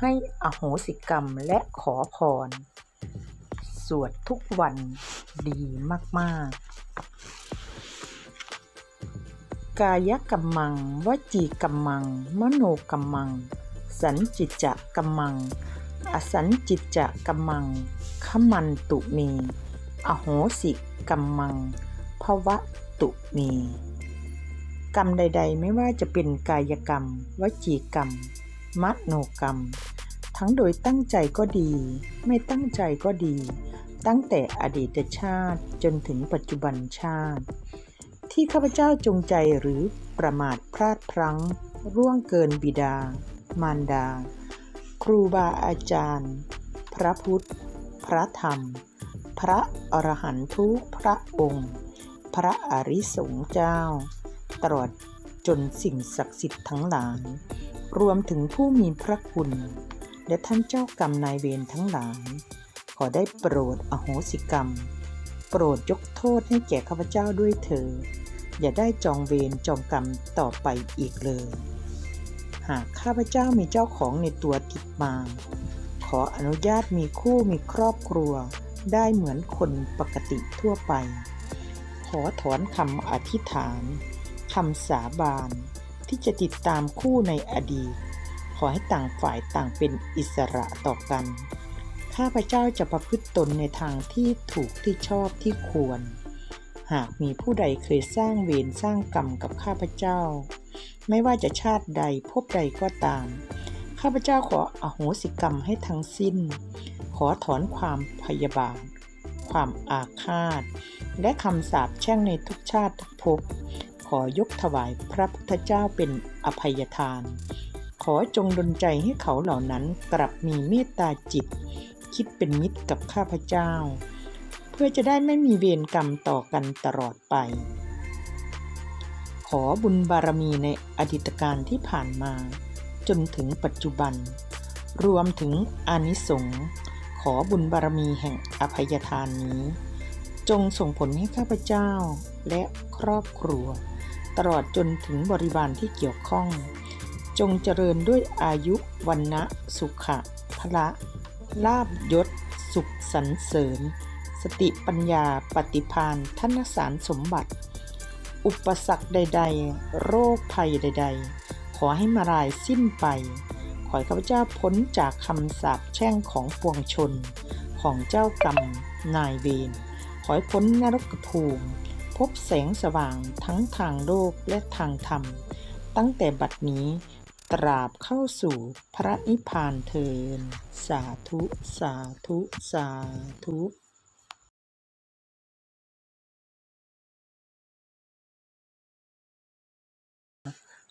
ให้อโหสิกรรมและขอพร สวดทุกวันดีมาก ๆ กายกัมมัง วจีกัมมัง มโนกัมมัง สันจิจะกัมมัง อสันจิจะกัมมัง ขมันตุเม อโหสิกัมมังภวะตุเม กรรมใด ๆ ไม่ว่าจะเป็นกายกรรม วจีกรรม มัดโนกรรม ทั้งโดยตั้งใจก็ดี ไม่ตั้งใจก็ดี ตั้งแต่อดีตชาติจนถึงปัจจุบันชาติ ที่ข้าพเจ้าจงใจหรือประมาทพลาดพลั้งร่วงเกินบิดา มารดา ครูบาอาจารย์ พระพุทธ พระธรรม พระอรหันตุพระองค์ พระอริสงฆ์เจ้า ตลอดจนสิ่งศักดิ์สิทธิ์ทั้งหลาย รวมถึงผู้มีพระคุณ และท่านเจ้ากรรมนายเวรทั้งหลาย ขอได้โปรดอโหสิกรรม โปรดยกโทษให้แก่ข้าพเจ้าด้วยเถิดอย่าได้จองเวรจองกรรมต่อไปอีกเลย หากข้าพเจ้ามีเจ้าของในตัวติดมา ขออนุญาตมีคู่มีครอบครัว ได้เหมือนคนปกติทั่วไป ขอถอนคำอธิษฐานคำสาบาน ที่จะติดตามคู่ในอดีต ขอให้ต่างฝ่ายต่างเป็นอิสระต่อกัน ข้าพเจ้าจะประพฤติตนในทางที่ถูกที่ชอบที่ควร หากมีผู้ใดเคยสร้างเวรสร้างกรรมกับข้าพเจ้า ไม่ว่าจะชาติใดภพใดก็ตาม ข้าพเจ้าขออโหสิกรรมให้ทั้งสิ้น ขอถอนความพยาบาท ความอาฆาต และคำสาปแช่งในทุกชาติทุกภพ ขอยกถวายพระพุทธเจ้าเป็นอภัยทาน ขอจงดลใจให้เขาเหล่านั้นกลับมีเมตตาจิต คิดเป็นมิตรกับข้าพเจ้า เพื่อจะได้ไม่มีเวรกรรมต่อกันตลอดไป ขอบุญบารมีในอดีตการที่ผ่านมา จนถึงปัจจุบัน รวมถึงอนิสงส์ขอบุญบารมีแห่งอภัยทานนี้จงส่งผลให้ข้าพเจ้าและครอบครัว ตลอดจนถึงบริวารที่เกี่ยวข้อง จงเจริญด้วยอายุวันนะสุขะพละลาบยศ สุขสรรเสริญ สติปัญญาปฏิพานธนสารสมบัติ อุปสรรคใด ๆ โรคภัยใด ๆ ขอให้มารายสิ้นไป ขอให้ข้าพเจ้าพ้นจากคำสาปแช่งของปวงชน ของเจ้ากรรมนายเวรขอให้พ้นนรกภูมิ พบแสงสว่างทั้งทางโลกและทางธรรม ตั้งแต่บัดนี้ตราบเข้าสู่พระนิพพานเทิน สาธุ สาธุ สาธุ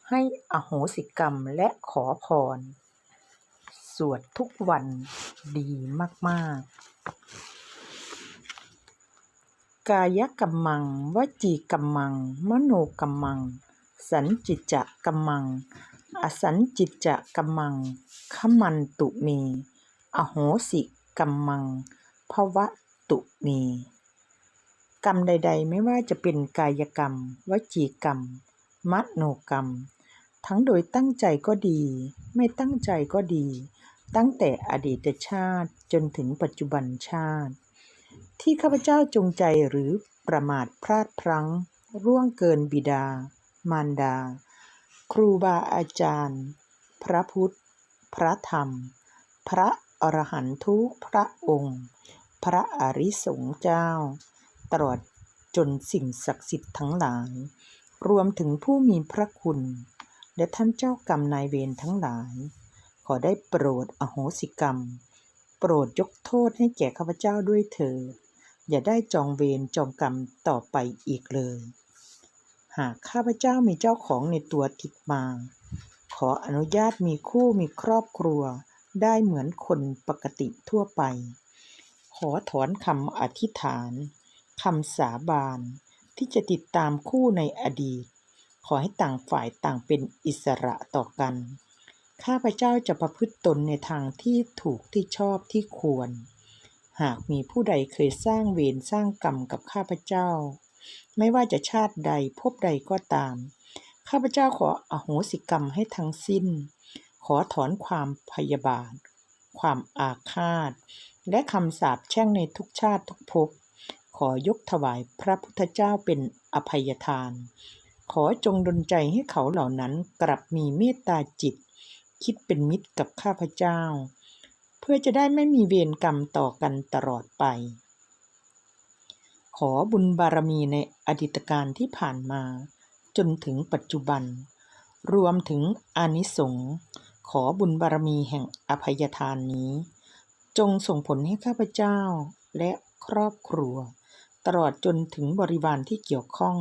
ให้อโหสิกรรมและขอพร สวดทุกวันดีมาก ๆ กายกัมมัง วจีกัมมัง มโนกัมมัง สันจิจะกัมมัง อสันจิจะกัมมัง ขมันตุเม อโหสิกัมมังภวะตุเม กรรมใด ๆ ไม่ว่าจะเป็นกายกรรม วจีกรรม มโนกรรม ทั้งโดยตั้งใจก็ดี ไม่ตั้งใจก็ดี ตั้งแต่อดีตชาติจนถึงปัจจุบันชาติ ที่ข้าพเจ้าจงใจหรือประมาทพลาดพลั้งร่วงเกินบิดา มารดา ครูบาอาจารย์ พระพุทธ พระธรรม พระอรหันตุพระองค์ พระอริสงฆ์เจ้า ตลอดจนสิ่งศักดิ์สิทธิ์ทั้งหลาย รวมถึงผู้มีพระคุณ และท่านเจ้ากรรมนายเวรทั้งหลาย ขอได้โปรดอโหสิกรรม โปรดยกโทษให้แก่ข้าพเจ้าด้วยเถิด อย่าได้จองเวรจองกรรมต่อไปอีกเลย หากข้าพเจ้ามีเจ้าของในตัวติดมา ขออนุญาตมีคู่มีครอบครัว ได้เหมือนคนปกติทั่วไป ขอถอนคำอธิษฐานคำสาบานที่จะติดตามคู่ในอดีต ขอให้ต่างฝ่ายต่างเป็นอิสระต่อกัน ข้าพเจ้าจะประพฤติตนในทางที่ถูกที่ชอบที่ควร หากมีผู้ใดเคยสร้างเวรสร้างกรรมกับข้าพเจ้า ไม่ว่าจะชาติใดภพใดก็ตาม ข้าพเจ้าขออโหสิกรรมให้ทั้งสิ้น ขอถอนความพยาบาท ความอาฆาต และคำสาปแช่งในทุกชาติทุกภพ ขอยกถวายพระพุทธเจ้าเป็นอภัยทาน ขอจงดลใจให้เขาเหล่านั้นกลับมีเมตตาจิต คิดเป็นมิตรกับข้าพเจ้า พื่อจะได้ไม่มีเวรกรรมต่อกันตลอดไป ขอบุญบารมีในอดีตการที่ผ่านมา จนถึงปัจจุบัน รวมถึงอานิสงส์ขอบุญบารมีแห่งอภัยทานนี้ จงส่งผลให้ข้าพเจ้าและครอบครัว ตลอดจนถึงบริวารที่เกี่ยวข้อง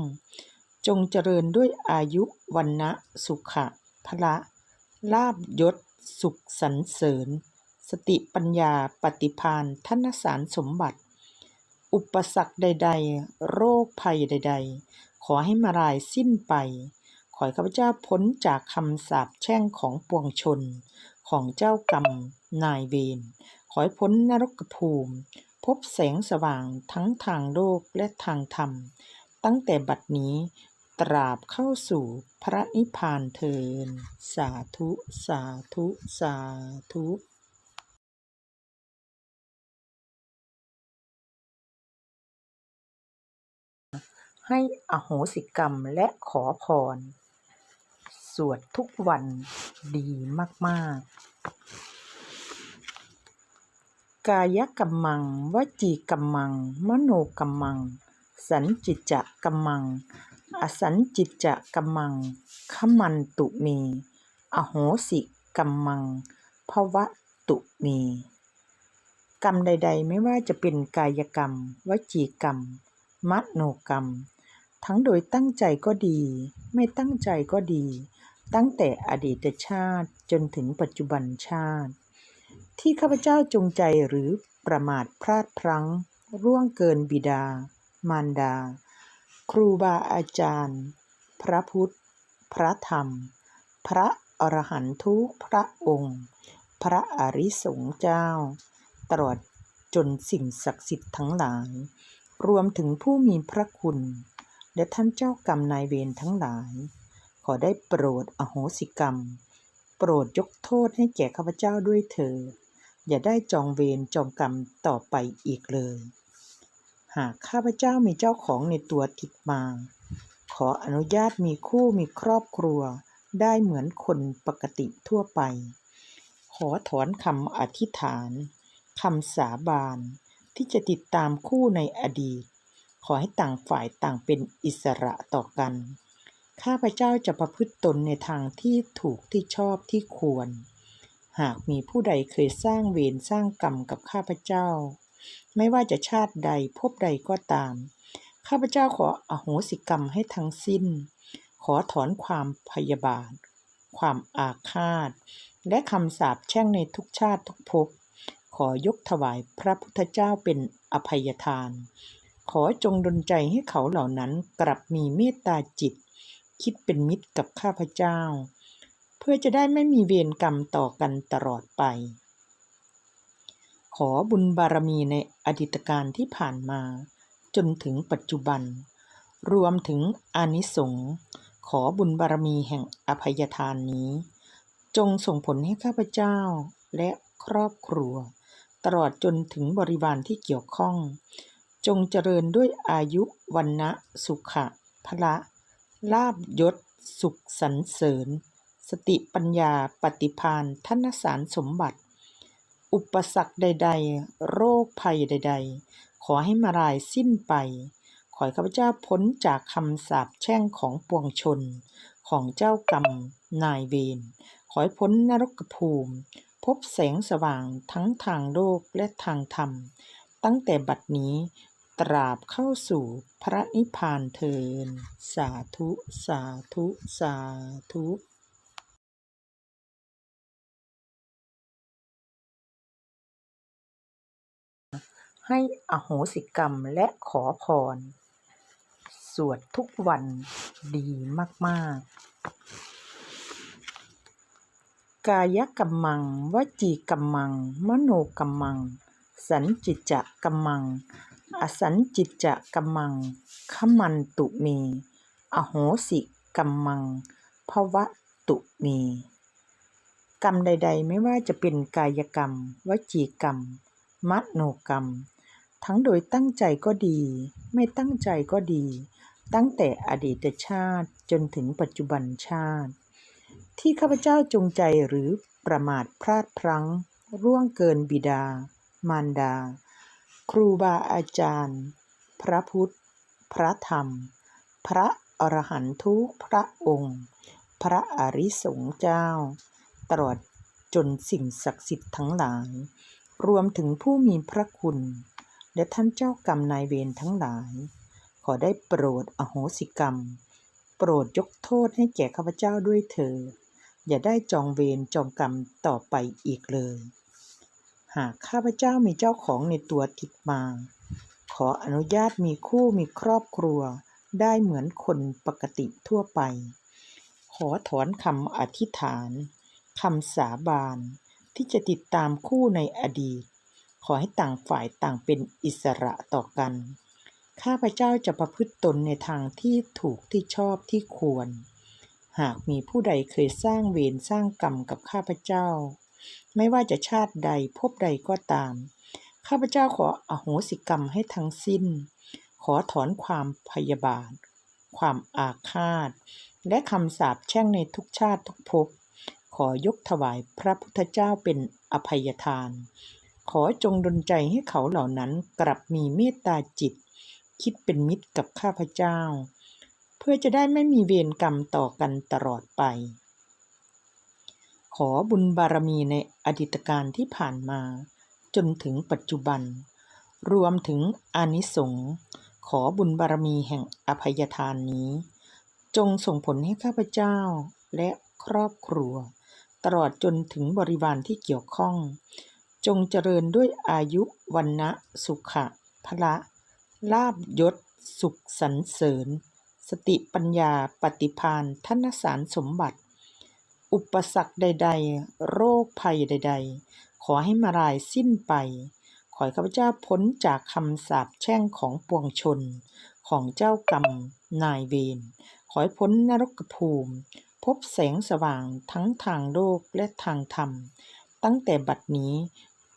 จงเจริญด้วยอายุวันนะสุขะพละลาบยศสุขสรรเสริญ สติปัญญาปฏิพานธนสารสมบัติ อุปสรรคใด ๆ โรคภัยใด ๆ ขอให้มารายสิ้นไป ขอให้ข้าพเจ้าพ้นจากคำสาปแช่งของปวงชน ของเจ้ากรรมนายเวรขอให้พ้นนรกภูมิ พบแสงสว่างทั้งทางโลกและทางธรรม ตั้งแต่บัดนี้ตราบเข้าสู่พระนิพพานเทิน สาธุ สาธุ สาธุ ให้อโหสิกรรมและขอพร สวดทุกวันดีมาก ๆ กายกัมมัง วจีกัมมัง มโนกัมมัง สันจิจะกัมมัง อสันจิจะกัมมัง ขมันตุเม อโหสิกัมมังภวะตุเมกรรมใด ๆ ไม่ว่าจะเป็นกายกรรม วจีกรรม มโนกรรม ทั้งโดยตั้งใจก็ดี ไม่ตั้งใจก็ดี ตั้งแต่อดีตชาติจนถึงปัจจุบันชาติ ที่ข้าพเจ้าจงใจหรือประมาทพลาดพลั้งร่วงเกินบิดา มารดา ครูบาอาจารย์ พระพุทธ พระธรรม พระอรหันตุพระองค์ พระอริสงฆ์เจ้า ตลอดจนสิ่งศักดิ์สิทธิ์ทั้งหลาย รวมถึงผู้มีพระคุณ และท่านเจ้ากรรมนายเวรทั้งหลาย ขอได้โปรดอโหสิกรรม โปรดยกโทษให้แก่ข้าพเจ้าด้วยเถิดอย่าได้จองเวรจองกรรมต่อไปอีกเลย หากข้าพเจ้ามีเจ้าของในตัวติดมา ขออนุญาตมีคู่มีครอบครัว ได้เหมือนคนปกติทั่วไป ขอถอนคำอธิษฐานคำสาบานที่จะติดตามคู่ในอดีต ขอให้ต่างฝ่ายต่างเป็นอิสระต่อกัน ข้าพเจ้าจะประพฤติตนในทางที่ถูกที่ชอบที่ควร หากมีผู้ใดเคยสร้างเวรสร้างกรรมกับข้าพเจ้า ไม่ว่าจะชาติใดภพใดก็ตาม ข้าพเจ้าขออโหสิกรรมให้ทั้งสิ้น ขอถอนความพยาบาท ความอาฆาต และคำสาปแช่งในทุกชาติทุกภพขอยกถวายพระพุทธเจ้าเป็นอภัยทาน ขอจงดลใจให้เขาเหล่านั้นกลับมีเมตตาจิต คิดเป็นมิตรกับข้าพเจ้า เพื่อจะได้ไม่มีเวรกรรมต่อกันตลอดไป ขอบุญบารมีในอดีตการที่ผ่านมา จนถึงปัจจุบัน รวมถึงอานิสงส์ขอบุญบารมีแห่งอภัยทานนี้ จงส่งผลให้ข้าพเจ้าและครอบครัว ตลอดจนถึงบริวารที่เกี่ยวข้อง จงเจริญด้วยอายุวันนะสุขะพละลาบยศ สุขสรรเสริญ สติปัญญาปฏิพานธนสารสมบัติ อุปสรรคใด ๆ โรคภัยใด ๆ ขอให้มารายสิ้นไป ขอให้ข้าพเจ้าพ้นจากคำสาปแช่งของปวงชน ของเจ้ากรรมนายเวรขอให้พ้นนรกภูมิ พบแสงสว่างทั้งทางโลกและทางธรรม ตั้งแต่บัดนี้ ตราบเข้าสู่พระนิพพานเทินสาธุ สาธุ สาธุให้อโหสิกรรมและขอพร สวดทุกวันดีมาก ๆ กายกัมมัง วจีกัมมัง มโนกัมมัง สันจิจะกัมมัง อสันจิจะกัมมัง ขมันตุเม อโหสิกัมมังภวะตุเม กรรมใด ๆ ไม่ว่าจะเป็นกายกรรม วจีกรรม มโนกรรม ทั้งโดยตั้งใจก็ดี ไม่ตั้งใจก็ดี ตั้งแต่อดีตชาติจนถึงปัจจุบันชาติ ที่ข้าพเจ้าจงใจหรือประมาทพลาดพลั้งร่วงเกินบิดา มารดา ครูบาอาจารย์ พระพุทธ พระธรรม พระอรหันตุพระองค์ พระอริสงฆ์เจ้า ตลอดจนสิ่งศักดิ์สิทธิ์ทั้งหลาย รวมถึงผู้มีพระคุณ และท่านเจ้ากรรมนายเวรทั้งหลาย ขอได้โปรดอโหสิกรรม โปรดยกโทษให้แก่ข้าพเจ้าด้วยเถิดอย่าได้จองเวรจองกรรมต่อไปอีกเลย หากข้าพเจ้ามีเจ้าของในตัวติดมา ขออนุญาตมีคู่มีครอบครัว ได้เหมือนคนปกติทั่วไป ขอถอนคำอธิษฐานคำสาบานที่จะติดตามคู่ในอดีต ขอให้ต่างฝ่ายต่างเป็นอิสระต่อกัน ข้าพเจ้าจะประพฤติตนในทางที่ถูกที่ชอบที่ควร หากมีผู้ใดเคยสร้างเวรสร้างกรรมกับข้าพเจ้า ไม่ว่าจะชาติใดภพใดก็ตาม ข้าพเจ้าขออโหสิกรรมให้ทั้งสิ้น ขอถอนความพยาบาท ความอาฆาต และคำสาปแช่งในทุกชาติทุกภพ ขอยกถวายพระพุทธเจ้าเป็นอภัยทาน ขอจงดลใจให้เขาเหล่านั้นกลับมีเมตตาจิต คิดเป็นมิตรกับข้าพเจ้า เพื่อจะได้ไม่มีเวรกรรมต่อกันตลอดไป ขอบุญบารมีในอดีตการที่ผ่านมา จนถึงปัจจุบัน รวมถึงอานิสงส์ขอบุญบารมีแห่งอภัยทานนี้ จงส่งผลให้ข้าพเจ้าและครอบครัว ตลอดจนถึงบริวารที่เกี่ยวข้อง จงเจริญด้วยอายุวันนะสุขะพละลาบยศ สุขสรรเสริญ สติปัญญาปฏิพานธนสารสมบัติ อุปสรรคใด ๆ โรคภัยใด ๆ ขอให้มารายสิ้นไป ขอให้ข้าพเจ้าพ้นจากคำสาปแช่งของปวงชน ของเจ้ากรรมนายเวร ขอให้พ้นนรกภูมิ พบแสงสว่างทั้งทางโลกและทางธรรม ตั้งแต่บัดนี้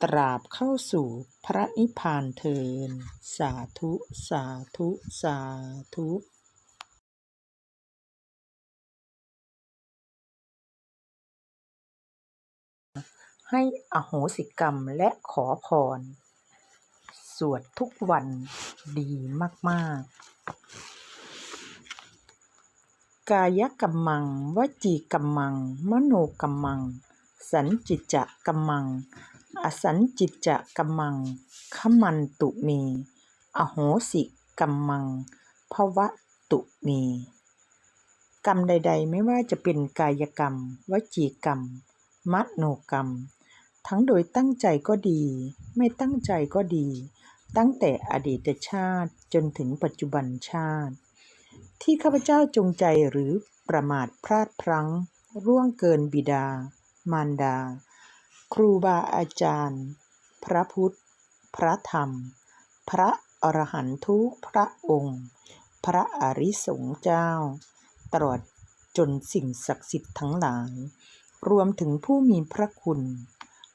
ตราบเข้าสู่พระนิพพานเทิน สาธุ สาธุ สาธุ ให้อโหสิกรรมและขอพร สวดทุกวันดีมาก ๆ กายกรรมัง วจีกรรมัง มโนกรรมัง สันจิจะกรรมัง อสันจิจะกรรมัง ขมันตุเม อโหสิกรรมังภวะตุเมกรรมใด ๆ ไม่ว่าจะเป็นกายกรรม วจีกรรม มโนกรรม ทั้งโดยตั้งใจก็ดี ไม่ตั้งใจก็ดี ตั้งแต่อดีตชาติจนถึงปัจจุบันชาติ ที่ข้าพเจ้าจงใจหรือประมาทพลาดพลั้งร่วงเกินบิดา มารดา ครูบาอาจารย์ พระพุทธ พระธรรม พระอรหันตุพระองค์ พระอริสงฆ์เจ้า ตลอดจนสิ่งศักดิ์สิทธิ์ทั้งหลาย รวมถึงผู้มีพระคุณ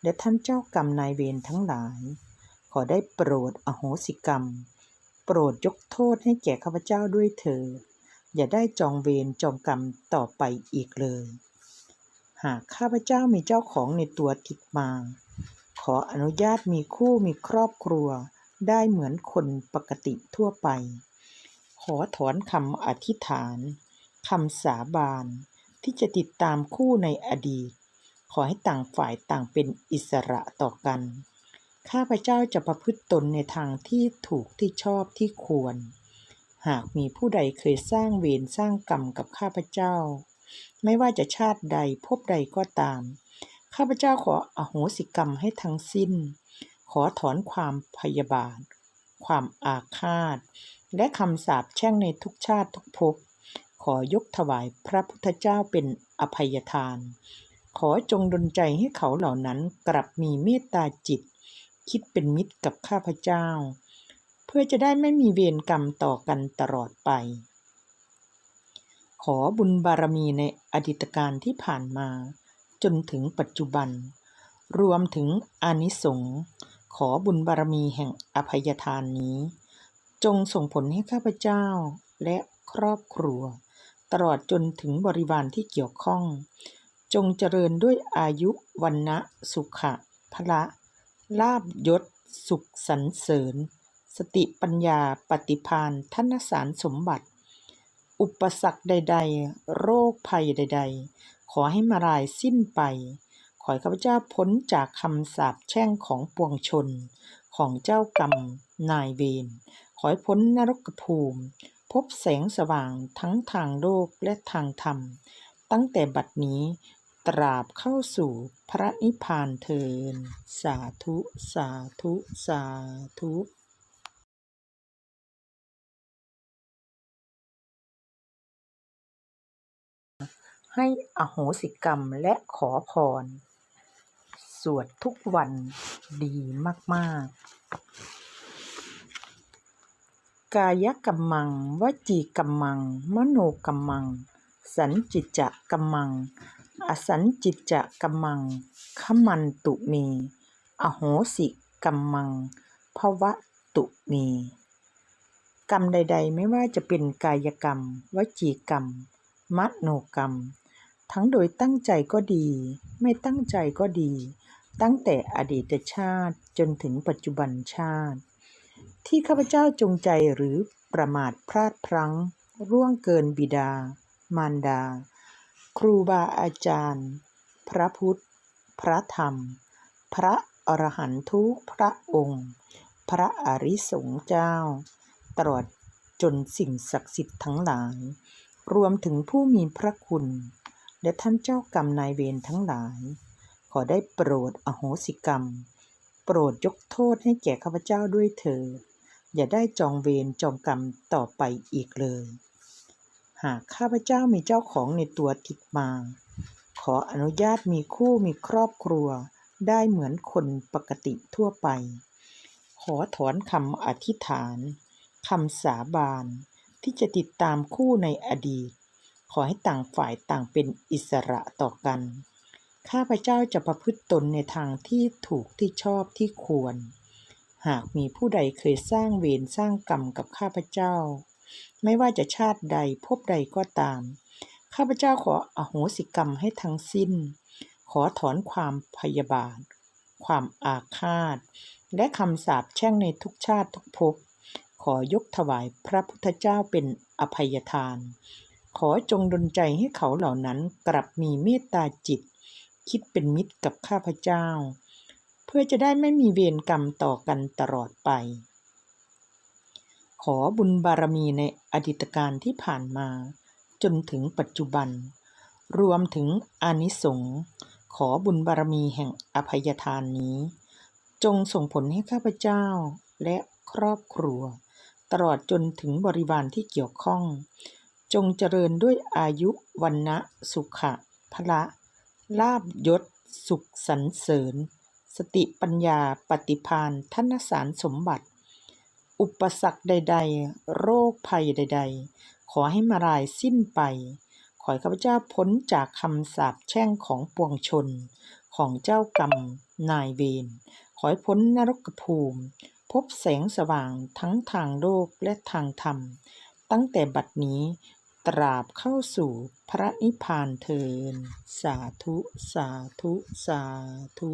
และท่านเจ้ากรรมนายเวรทั้งหลาย ขอได้โปรดอโหสิกรรม โปรดยกโทษให้แก่ข้าพเจ้าด้วยเถิดอย่าได้จองเวรจองกรรมต่อไปอีกเลย หากข้าพเจ้ามีเจ้าของในตัวติดมา ขออนุญาตมีคู่มีครอบครัวได้เหมือนคนปกติทั่วไป ขอถอนคำอธิษฐานคำสาบานที่จะติดตามคู่ในอดีต ขอให้ต่างฝ่ายต่างเป็นอิสระต่อกัน ข้าพเจ้าจะประพฤติตนในทางที่ถูกที่ชอบที่ควร หากมีผู้ใดเคยสร้างเวรสร้างกรรมกับข้าพเจ้า ไม่ว่าจะชาติใดภพใดก็ตาม ข้าพเจ้าขออโหสิกรรมให้ทั้งสิ้น ขอถอนความพยาบาท ความอาฆาต และคำสาปแช่งในทุกชาติทุกภพขอยกถวายพระพุทธเจ้าเป็นอภัยทาน ขอจงดลใจให้เขาเหล่านั้นกลับมีเมตตาจิต คิดเป็นมิตรกับข้าพเจ้า เพื่อจะได้ไม่มีเวรกรรมต่อกันตลอดไป ขอบุญบารมีในอดีตการที่ผ่านมา จนถึงปัจจุบัน รวมถึงอานิสงส์ขอบุญบารมีแห่งอภัยทานนี้ จงส่งผลให้ข้าพเจ้าและครอบครัว ตลอดจนถึงบริวารที่เกี่ยวข้อง จงเจริญด้วยอายุวันนะสุขะพละลาบยศ สุขสรรเสริญ สติปัญญาปฏิพานธนสารสมบัติ อุปสรรคใด ๆ โรคภัยใด ๆ ขอให้มารายสิ้นไป ขอให้ข้าพเจ้าพ้นจากคำสาปแช่งของปวงชน ของเจ้ากรรมนายเวรขอให้พ้นนรกภูมิ พบแสงสว่างทั้งทางโลกและทางธรรม ตั้งแต่บัดนี้ ตราบเข้าสู่พระนิพพานเทินสาธุ สาธุ สาธุให้อโหสิกรรมและขอพร สวดทุกวันดีมาก ๆ กายกัมมัง วจีกัมมัง มโนกัมมัง สันจิจะกัมมัง อสันจิจะกัมมัง ขมันตุเม อโหสิกัมมังภวะตุเม กรรมใด ๆ ไม่ว่าจะเป็นกายกรรม วจีกรรม มโนกรรม ทั้งโดยตั้งใจก็ดี ไม่ตั้งใจก็ดี ตั้งแต่อดีตชาติจนถึงปัจจุบันชาติ ที่ข้าพเจ้าจงใจหรือประมาทพลาดพลั้งร่วงเกินบิดา มารดา ครูบาอาจารย์ พระพุทธ พระธรรม พระอรหันตุพระองค์ พระอริสงฆ์เจ้า ตลอดจนสิ่งศักดิ์สิทธิ์ทั้งหลาย รวมถึงผู้มีพระคุณ และท่านเจ้ากรรมนายเวรทั้งหลาย ขอได้โปรดอโหสิกรรม โปรดยกโทษให้แก่ข้าพเจ้าด้วยเถิดอย่าได้จองเวรจองกรรมต่อไปอีกเลย หากข้าพเจ้ามีเจ้าของในตัวติดมา ขออนุญาตมีคู่มีครอบครัว ได้เหมือนคนปกติทั่วไป ขอถอนคำอธิษฐานคำสาบานที่จะติดตามคู่ในอดีต ขอให้ต่างฝ่ายต่างเป็นอิสระต่อกัน ข้าพเจ้าจะประพฤติตนในทางที่ถูกที่ชอบที่ควร หากมีผู้ใดเคยสร้างเวรสร้างกรรมกับข้าพเจ้า ไม่ว่าจะชาติใดภพใดก็ตาม ข้าพเจ้าขออโหสิกรรมให้ทั้งสิ้น ขอถอนความพยาบาท ความอาฆาต และคำสาปแช่งในทุกชาติทุกภพ ขอยกถวายพระพุทธเจ้าเป็นอภัยทาน ขอจงดลใจให้เขาเหล่านั้นกลับมีเมตตาจิต คิดเป็นมิตรกับข้าพเจ้า เพื่อจะได้ไม่มีเวรกรรมต่อกันตลอดไป ขอบุญบารมีในอดีตการที่ผ่านมา จนถึงปัจจุบัน รวมถึงอานิสงส์ขอบุญบารมีแห่งอภัยทานนี้ จงส่งผลให้ข้าพเจ้าและครอบครัว ตลอดจนถึงบริวารที่เกี่ยวข้อง จงเจริญด้วยอายุวันนะสุขะพละลาบยศ สุขสรรเสริญ สติปัญญาปฏิพานธนสารสมบัติ อุปสรรคใด ๆ โรคภัยใด ๆ ขอให้มารายสิ้นไป ขอให้ข้าพเจ้าพ้นจากคำสาปแช่งของปวงชน ของเจ้ากรรมนายเวร ขอให้พ้นนรกภูมิ พบแสงสว่างทั้งทางโลกและทางธรรม ตั้งแต่บัดนี้ตราบเข้าสู่พระนิพพานเทิน สาธุ สาธุ สาธุ